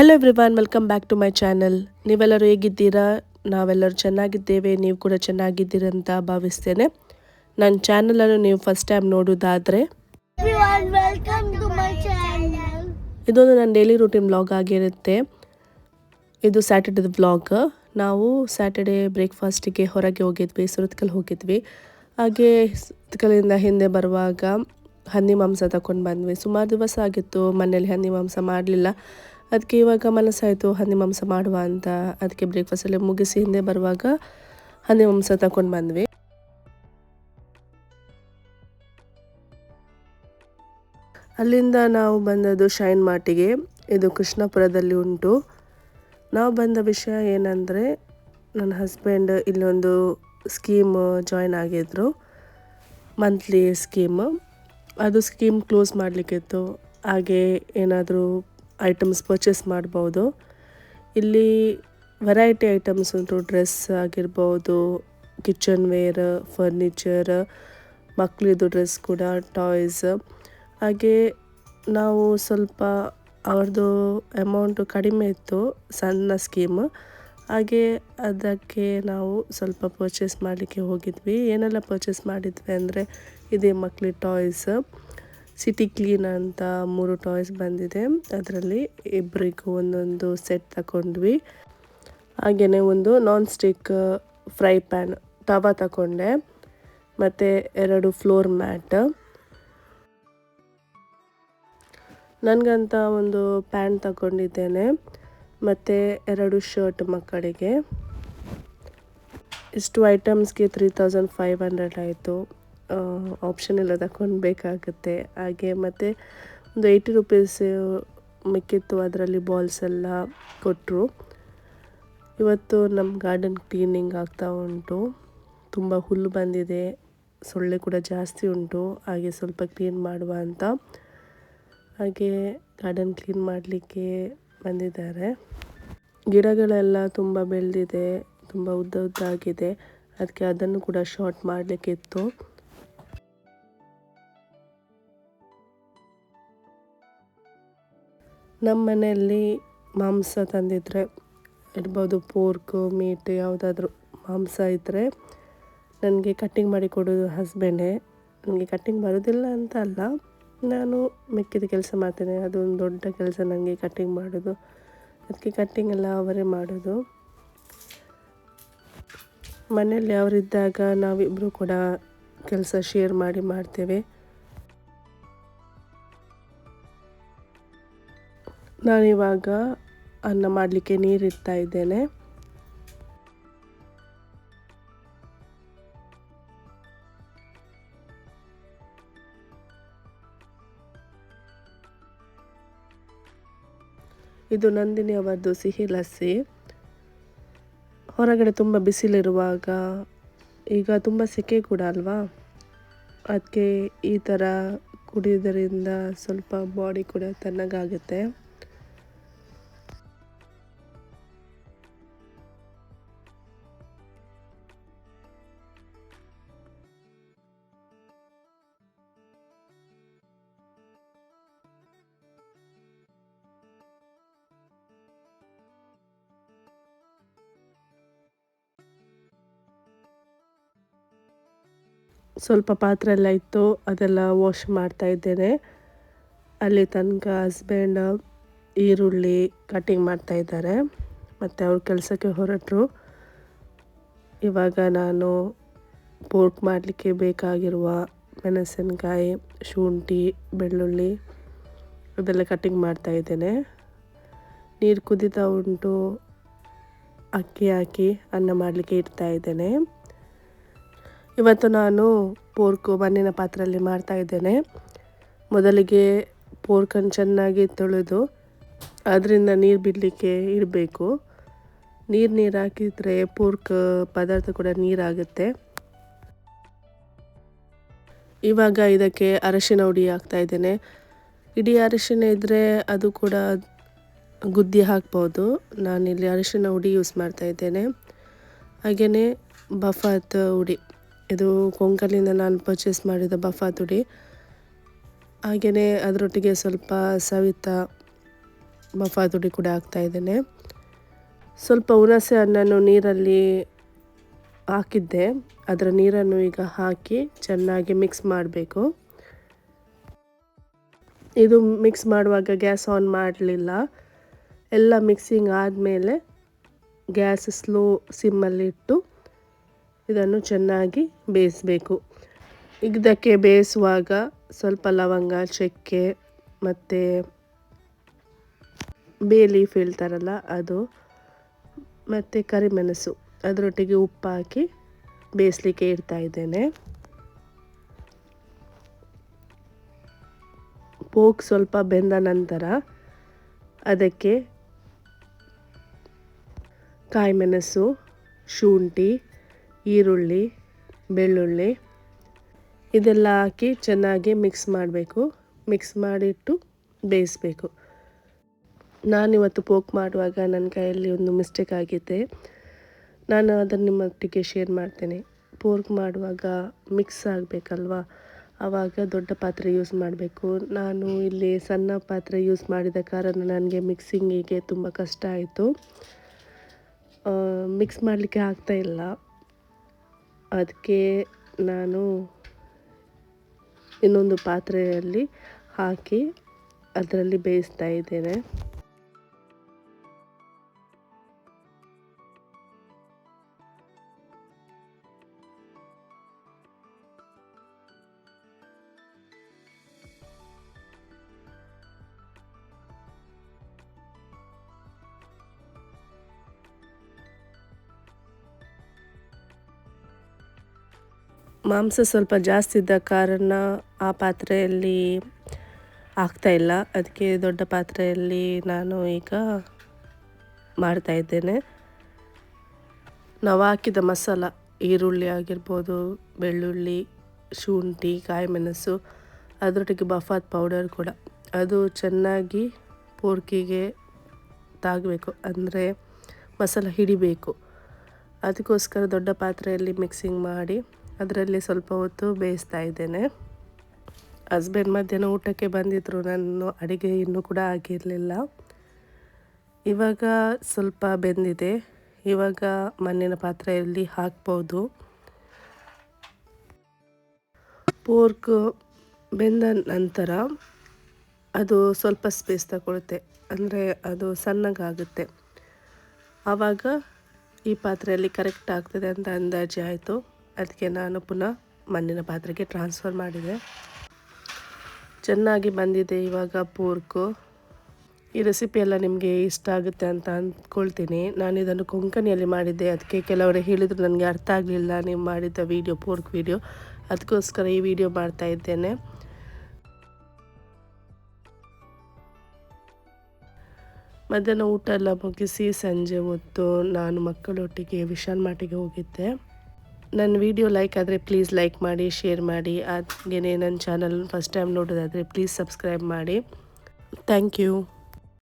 Hello everyone welcome back to my channel ನೀವೆಲ್ಲರೂ ಹೇಗಿದ್ದೀರಾ? ನಾವೆಲ್ಲರೂ ಚೆನ್ನಾಗಿದ್ದೇವೆ ನೀವು ಕೂಡ ಚೆನ್ನಾಗಿದ್ದೀರಂತ ಭಾವಿಸ್ತೇನೆ. ನನ್ನ ಚಾನಲನ್ನು ನೀವು ಫಸ್ಟ್ ಟೈಮ್ ನೋಡೋದಾದರೆ. ಇದೊಂದು ನನ್ನ ಡೈಲಿ ರೂಟೀನ್ ವ್ಲಾಗ್ ಆಗಿರುತ್ತೆ. ಇದು ಸ್ಯಾಟರ್ಡೇದ ವ್ಲಾಗ್ ನಾವು ಸ್ಯಾಟರ್ಡೇ ಬ್ರೇಕ್ಫಾಸ್ಟಿಗೆ ಹೊರಗೆ ಹೋಗಿದ್ವಿ ಸುರತ್ಕಲ್ ಹೋಗಿದ್ವಿ. ಹಾಗೆ ಸುರತ್ಕಲ್ಲಿಂದ ಹಿಂದೆ ಬರುವಾಗ ಹಂದಿ ಮಾಂಸ ತಗೊಂಡು ಬಂದ್ವಿ. ಸುಮಾರು ದಿವಸ ಆಗಿತ್ತು ಮನೇಲಿ ಹಂದಿ ಮಾಂಸ ಮಾಡಲಿಲ್ಲ. ಅದಕ್ಕೆ ಇವಾಗ ಮನಸ್ಸಾಯಿತು, ಹಂದಿ ಮಾಂಸ ಮಾಡುವ ಅಂತ. ಅದಕ್ಕೆ ಬ್ರೇಕ್ಫಾಸ್ಟಲ್ಲಿ ಮುಗಿಸಿ ಹಿಂದೆ ಬರುವಾಗ ಹಂದಿ ಮಾಂಸ ತಗೊಂಡು ಬಂದ್ವಿ. ಅಲ್ಲಿಂದ ನಾವು ಬಂದದ್ದು ಶೈನ್ ಮಾರ್ಟಿಗೆ. ಇದು ಕೃಷ್ಣಪುರದಲ್ಲಿ ಉಂಟು. ನಾವು ಬಂದ ವಿಷಯ ಏನಂದರೆ, ನನ್ನ ಹಸ್ಬೆಂಡ್ ಇಲ್ಲೊಂದು ಸ್ಕೀಮ್ ಜಾಯ್ನ್ ಆಗಿದ್ರು. ಮಂತ್ಲಿ ಸ್ಕೀಮ್ ಅದು ಸ್ಕೀಮ್ ಕ್ಲೋಸ್ ಮಾಡಲಿಕ್ಕಿತ್ತು. ಹಾಗೆ ಏನಾದರೂ ಐಟಮ್ಸ್ ಪರ್ಚೇಸ್ ಮಾಡ್ಬೋದು. ಇಲ್ಲಿ ವೆರೈಟಿ ಐಟಮ್ಸ್ ಉಂಟು ಡ್ರೆಸ್ ಆಗಿರ್ಬೋದು ಕಿಚನ್ ವೇರ್ ಫರ್ನಿಚರ್ ಮಕ್ಕಳಿದು ಡ್ರೆಸ್ ಕೂಡ ಟಾಯ್ಸ್ ಹಾಗೆ ನಾವು ಸ್ವಲ್ಪ ಅವ್ರದ್ದು ಅಮೌಂಟು ಕಡಿಮೆ ಇತ್ತು, ಸಣ್ಣ ಸ್ಕೀಮ್ ಹಾಗೆ ಅದಕ್ಕೆ ನಾವು ಸ್ವಲ್ಪ ಪರ್ಚೇಸ್ ಮಾಡಲಿಕ್ಕೆ ಹೋಗಿದ್ವಿ. ಏನೆಲ್ಲ ಪರ್ಚೇಸ್ ಮಾಡಿದ್ವಿ ಅಂದರೆ ಇದೇ ಮಕ್ಕಳಿ ಟಾಯ್ಸ್ ಸಿಟಿ ಕ್ಲೀನ್ ಅಂತ ಮೂರು ಟಾಯ್ಸ್ ಬಂದಿದೆ. ಅದರಲ್ಲಿ ಇಬ್ಬರಿಗೂ ಒಂದೊಂದು ಸೆಟ್ ತಗೊಂಡ್ವಿ ಹಾಗೆಯೇ ಒಂದು non stick fry pan tawa ತಗೊಂಡೆ ಮತ್ತು ಎರಡು ಫ್ಲೋರ್ ಮ್ಯಾಟ್ ನನಗಂತ ಒಂದು ಪ್ಯಾಂಟ್ ತಗೊಂಡಿದ್ದೇನೆ ಮತ್ತು ಎರಡು ಶರ್ಟ್ ಮಕ್ಕಳಿಗೆ. ಇಷ್ಟು ಐಟಮ್ಸ್ಗೆ ತ್ರೀ ತೌಸಂಡ್ ಫೈವ್ ಹಂಡ್ರೆಡ್ ಆಯಿತು. ಆಪ್ಷನ್ ಎಲ್ಲ ತಗೊಳ್ಬೇಕಾಗುತ್ತೆ ಹಾಗೆ ಮತ್ತು ಒಂದು ಏಯ್ಟಿ ರುಪೀಸ್ ಮಿಕ್ಕಿತ್ತು ಅದರಲ್ಲಿ ಬಾಲ್ಸ್ ಎಲ್ಲ ಕೊಟ್ಟರು ಇವತ್ತು ನಮ್ಮ ಗಾರ್ಡನ್ ಕ್ಲೀನಿಂಗ್ ಆಗ್ತಾ ಉಂಟು. ತುಂಬ ಹುಲ್ಲು ಬಂದಿದೆ. ಸೊಳ್ಳೆ ಕೂಡ ಜಾಸ್ತಿ ಉಂಟು. ಹಾಗೆ ಸ್ವಲ್ಪ ಕ್ಲೀನ್ ಮಾಡುವ ಅಂತ. ಹಾಗೆ ಗಾರ್ಡನ್ ಕ್ಲೀನ್ ಮಾಡಲಿಕ್ಕೆ ಬಂದಿದ್ದಾರೆ. ಗಿಡಗಳೆಲ್ಲ ತುಂಬ ಬೆಳೆದಿದೆ. ತುಂಬ ಉದ್ದ ಉದ್ದ ಆಗಿದೆ ಅದಕ್ಕೆ ಅದನ್ನು ಕೂಡ ಶಾರ್ಟ್ ಮಾಡಲಿಕ್ಕಿತ್ತು. ನಮ್ಮ ಮನೆಯಲ್ಲಿ ಮಾಂಸ ತಂದಿದ್ರೆ, ಇರ್ಬೋದು ಪೋರ್ಕು, ಮೀಟ್ ಯಾವುದಾದ್ರೂ ಮಾಂಸ ಇದ್ದರೆ ನನಗೆ ಕಟ್ಟಿಂಗ್ ಮಾಡಿ ಕೊಡೋದು ಹಸ್ಬೆಂಡೇ ನನಗೆ ಕಟ್ಟಿಂಗ್ ಬರೋದಿಲ್ಲ ಅಂತ ಅಲ್ಲ, ನಾನು ಮಿಕ್ಕಿದ ಕೆಲಸ ಮಾಡ್ತೇನೆ. ಅದೊಂದು ದೊಡ್ಡ ಕೆಲಸ ನನಗೆ ಕಟ್ಟಿಂಗ್ ಮಾಡೋದು. ಅದಕ್ಕೆ ಕಟ್ಟಿಂಗ್ ಎಲ್ಲ ಅವರೇ ಮಾಡೋದು. ಮನೆಯಲ್ಲಿ ಅವರಿದ್ದಾಗ ನಾವಿಬ್ಬರು ಕೂಡ ಕೆಲಸ ಶೇರ್ ಮಾಡಿ ಮಾಡ್ತೇವೆ. ನಾನಿವಾಗ ಅನ್ನ ಮಾಡಲಿಕ್ಕೆ ನೀರಿಡ್ತಾ ಇದ್ದೇನೆ. ಇದು ನಂದಿನಿ ಅವರದ್ದು ಸಿಹಿ ಲಸ್ಸಿ. ಹೊರಗಡೆ ತುಂಬ ಬಿಸಿಲಿರುವಾಗ ಈಗ ತುಂಬ ಸೆಕೆ ಕೂಡ ಅಲ್ವಾ? ಅದಕ್ಕೆ ಈ ಥರ ಕುಡಿಯೋದರಿಂದ ಸ್ವಲ್ಪ ಬಾಡಿ ಕೂಡ ತಣ್ಣಗಾಗುತ್ತೆ. ಸ್ವಲ್ಪ ಪಾತ್ರೆ ಎಲ್ಲ ಇತ್ತು, ಅದೆಲ್ಲ ವಾಶ್ ಮಾಡ್ತಾ ಇದ್ದೇನೆ. ಅಲ್ಲಿ ತನಕ ಹಸ್ಬೆಂಡ್ ಈರುಳ್ಳಿ ಕಟಿಂಗ್ ಮಾಡ್ತಾ ಇದ್ದಾರೆ, ಮತ್ತು ಅವ್ರ ಕೆಲಸಕ್ಕೆ ಹೊರಟರು. ಇವಾಗ ನಾನು ಪೋರ್ಕ್ ಮಾಡಲಿಕ್ಕೆ ಬೇಕಾಗಿರುವ ಮೆಣಸಿನಕಾಯಿ, ಶುಂಠಿ, ಬೆಳ್ಳುಳ್ಳಿ ಅದೆಲ್ಲ ಕಟಿಂಗ್ ಮಾಡ್ತಾ ಇದ್ದೇನೆ. ನೀರು ಕುದೀತಾ ಉಂಟು, ಅಕ್ಕಿ ಹಾಕಿ ಅನ್ನ ಮಾಡಲಿಕ್ಕೆ ಇಡ್ತಾ ಇದ್ದೇನೆ. ಇವತ್ತು ನಾನು ಪೋರ್ಕು ಮಣ್ಣಿನ ಪಾತ್ರೆಯಲ್ಲಿ ಮಾಡ್ತಾ ಇದ್ದೇನೆ. ಮೊದಲಿಗೆ ಪೋರ್ಕನ್ನು ಚೆನ್ನಾಗಿ ತೊಳೆದು ಅದರಿಂದ ನೀರು ಬಿಡಲಿಕ್ಕೆ ಇಡಬೇಕು. ನೀರು ನೀರು ಹಾಕಿದರೆ ಪೋರ್ಕ್ ಪದಾರ್ಥ ಕೂಡ ನೀರಾಗುತ್ತೆ. ಇವಾಗ ಇದಕ್ಕೆ ಅರಶಿನ ಹುಡಿ ಹಾಕ್ತಾ ಇದ್ದೇನೆ. ಇಡೀ ಅರಶಿನ ಇದ್ದರೆ ಅದು ಕೂಡ ಗುದ್ದಿ ಹಾಕ್ಬೋದು. ನಾನಿಲ್ಲಿ ಅರಶಿನ ಹುಡಿ ಯೂಸ್ ಮಾಡ್ತಾ ಇದ್ದೇನೆ. ಹಾಗೆಯೇ ಬಫಾತ್ ಹುಡಿ. ಇದು ಕೊಂಕಲಿಂದ ನಾನು ಪರ್ಚೇಸ್ ಮಾಡಿದ ಬಫಾ ತುಡಿ. ಹಾಗೆಯೇ ಅದರೊಟ್ಟಿಗೆ ಸ್ವಲ್ಪ ಸವಿತ ಬಫಾ ತುಡಿ ಕೂಡ ಹಾಕ್ತಾ ಇದ್ದೇನೆ. ಸ್ವಲ್ಪ ಹುಣಸೆ ಹಣ್ಣನ್ನು ನೀರಲ್ಲಿ ಹಾಕಿದ್ದೆ. ಅದರ ನೀರನ್ನು ಈಗ ಹಾಕಿ ಚೆನ್ನಾಗಿ ಮಿಕ್ಸ್ ಮಾಡಬೇಕು. ಇದು ಮಿಕ್ಸ್ ಮಾಡುವಾಗ ಗ್ಯಾಸ್ ಆನ್ ಮಾಡಲಿಲ್ಲ. ಎಲ್ಲ ಮಿಕ್ಸಿಂಗ್ ಆದಮೇಲೆ ಗ್ಯಾಸ್ ಸ್ಲೋ ಸಿಮ್ಮಲ್ಲಿಟ್ಟು ಇದನ್ನು ಚೆನ್ನಾಗಿ ಬೇಯಿಸಬೇಕು. ಇದಕ್ಕೆ ಬೇಯಿಸುವಾಗ ಸ್ವಲ್ಪ ಲವಂಗ, ಚಕ್ಕೆ ಮತ್ತು ಬೇ ಲೀಫ್ ಹೇಳ್ತಾರಲ್ಲ ಅದು ಮತ್ತು ಕರಿಮೆಣಸು. ಅದರೊಟ್ಟಿಗೆ ಉಪ್ಪು ಹಾಕಿ ಬೇಯಿಸಲಿಕ್ಕೆ ಇಡ್ತಾ ಇದ್ದೇನೆ. ಪೋಕ್ ಸ್ವಲ್ಪ ಬೆಂದ ನಂತರ ಅದಕ್ಕೆ ಕಾಯಿ ಮೆಣಸು ಶುಂಠಿ ಈರುಳ್ಳಿ, ಬೆಳ್ಳುಳ್ಳಿ ಇದೆಲ್ಲ ಹಾಕಿ ಚೆನ್ನಾಗಿ ಮಿಕ್ಸ್ ಮಾಡಬೇಕು. ಮಿಕ್ಸ್ ಮಾಡಿಟ್ಟು ಬೇಯಿಸಬೇಕು. ನಾನಿವತ್ತು ಪೋಕ್ ಮಾಡುವಾಗ ನನ್ನ ಕೈಯಲ್ಲಿ ಒಂದು ಮಿಸ್ಟೇಕ್ ಆಗಿದೆ ನಾನು ಅದನ್ನು ನಿಮ್ಮೊಟ್ಟಿಗೆ ಶೇರ್ ಮಾಡ್ತೇನೆ. ಪೋರ್ಕ್ ಮಾಡುವಾಗ ಮಿಕ್ಸ್ ಆಗಬೇಕಲ್ವಾ? ಆವಾಗ ದೊಡ್ಡ ಪಾತ್ರೆ ಯೂಸ್ ಮಾಡಬೇಕು. ನಾನು ಇಲ್ಲಿ ಸಣ್ಣ ಪಾತ್ರೆ ಯೂಸ್ ಮಾಡಿದ ಕಾರಣ ನನಗೆ ಮಿಕ್ಸಿಂಗಿಗೆ ತುಂಬ ಕಷ್ಟ ಆಯಿತು. ಮಿಕ್ಸ್ ಮಾಡಲಿಕ್ಕೆ ಆಗ್ತಾ ಇಲ್ಲ. ಅದಕ್ಕೆ ನಾನು ಇನ್ನೊಂದು ಪಾತ್ರೆಯಲ್ಲಿ ಹಾಕಿ ಅದರಲ್ಲಿ ಬೇಯಿಸ್ತಾ ಇದ್ದೇನೆ. ಮಾಂಸ ಸ್ವಲ್ಪ ಜಾಸ್ತಿ ಇದ್ದ ಕಾರಣ ಆ ಪಾತ್ರೆಯಲ್ಲಿ ಇಲ್ಲ. ಅದಕ್ಕೆ ದೊಡ್ಡ ಪಾತ್ರೆಯಲ್ಲಿ ನಾನು ಈಗ ಮಾಡ್ತಾ ಇದ್ದೇನೆ. ನಾವು ಹಾಕಿದ ಮಸಾಲ, ಈರುಳ್ಳಿ ಆಗಿರ್ಬೋದು, ಬೆಳ್ಳುಳ್ಳಿ, ಶುಂಠಿ, ಕಾಯಿಮೆಣಸು, ಅದರೊಟ್ಟಿಗೆ ಬಫಾತ್ ಪೌಡರ್ ಕೂಡ. ಅದು ಚೆನ್ನಾಗಿ ಪೋರ್ಕಿಗೆ ತಾಗಬೇಕು, ಅಂದರೆ ಮಸಾಲ ಹಿಡಿಬೇಕು. ಅದಕ್ಕೋಸ್ಕರ ದೊಡ್ಡ ಪಾತ್ರೆಯಲ್ಲಿ ಮಿಕ್ಸಿಂಗ್ ಮಾಡಿ ಅದರಲ್ಲಿ ಸ್ವಲ್ಪ ಹೊತ್ತು ಬೇಯಿಸ್ತಾ ಇದ್ದೇನೆ. ಹಸ್ಬೆಂಡ್ ಮಧ್ಯಾಹ್ನ ಊಟಕ್ಕೆ ಬಂದಿದ್ದರು ನಾನು ಅಡುಗೆ ಇನ್ನೂ ಕೂಡ ಆಗಿರಲಿಲ್ಲ. ಇವಾಗ ಸ್ವಲ್ಪ ಬೆಂದಿದೆ. ಇವಾಗ ಮಣ್ಣಿನ ಪಾತ್ರೆಯಲ್ಲಿ ಹಾಕ್ಬೋದು. ಪೋರ್ಕ್ ಬೆಂದ ನಂತರ ಅದು ಸ್ವಲ್ಪ ಸ್ಪೇಸ್ ತಗೊಳುತ್ತೆ. ಅಂದರೆ ಅದು ಸಣ್ಣಗಾಗುತ್ತೆ. ಆವಾಗ ಈ ಪಾತ್ರೆಯಲ್ಲಿ ಕರೆಕ್ಟ್ ಆಗ್ತದೆ ಅಂತ ಅಂದಾಜು ಆಯಿತು. ಅದಕ್ಕೆ ನಾನು ಪುನಃ ಮಣ್ಣಿನ ಪಾತ್ರೆಗೆ ಟ್ರಾನ್ಸ್ಫರ್ ಮಾಡಿದೆ. ಚೆನ್ನಾಗಿ ಬಂದಿದೆ ಇವಾಗ ಪೂರ್ಕು. ಈ ರೆಸಿಪಿ ಎಲ್ಲ ನಿಮಗೆ ಇಷ್ಟ ಆಗುತ್ತೆ ಅಂತ ಅಂದ್ಕೊಳ್ತೀನಿ. ನಾನು ಇದನ್ನು ಕೊಂಕಣಿಯಲ್ಲಿ ಮಾಡಿದ್ದೆ. ಅದಕ್ಕೆ ಕೆಲವರು ಹೇಳಿದರು ನನಗೆ ಅರ್ಥ ಆಗಲಿಲ್ಲ ನೀವು ಮಾಡಿದ್ದ ವೀಡಿಯೋ ಪೋರ್ಕ್ ವೀಡಿಯೋ ಅದಕ್ಕೋಸ್ಕರ ಈ ವಿಡಿಯೋ ಮಾಡ್ತಾ ಇದ್ದೇನೆ. ಮಧ್ಯಾಹ್ನ ಊಟ ಎಲ್ಲ ಮುಗಿಸಿ ಸಂಜೆ ಹೊತ್ತು ನಾನು ಮಕ್ಕಳೊಟ್ಟಿಗೆ ವಿಶಾಲ್ ಮಾಟಿಗೆ ಹೋಗಿದ್ದೆ. ನನ್ನ ವಿಡಿಯೋ ಲೈಕ್ ಆದರೆ ಪ್ಲೀಸ್ ಲೈಕ್ ಮಾಡಿ ಶೇರ್ ಮಾಡಿ. ಹಾಗೆಯೇ ನನ್ನ ಚಾನಲ್ ಫಸ್ಟ್ ಟೈಮ್ ನೋಡೋದಾದರೆ ಪ್ಲೀಸ್ ಸಬ್ಸ್ಕ್ರೈಬ್ ಮಾಡಿ. Thank you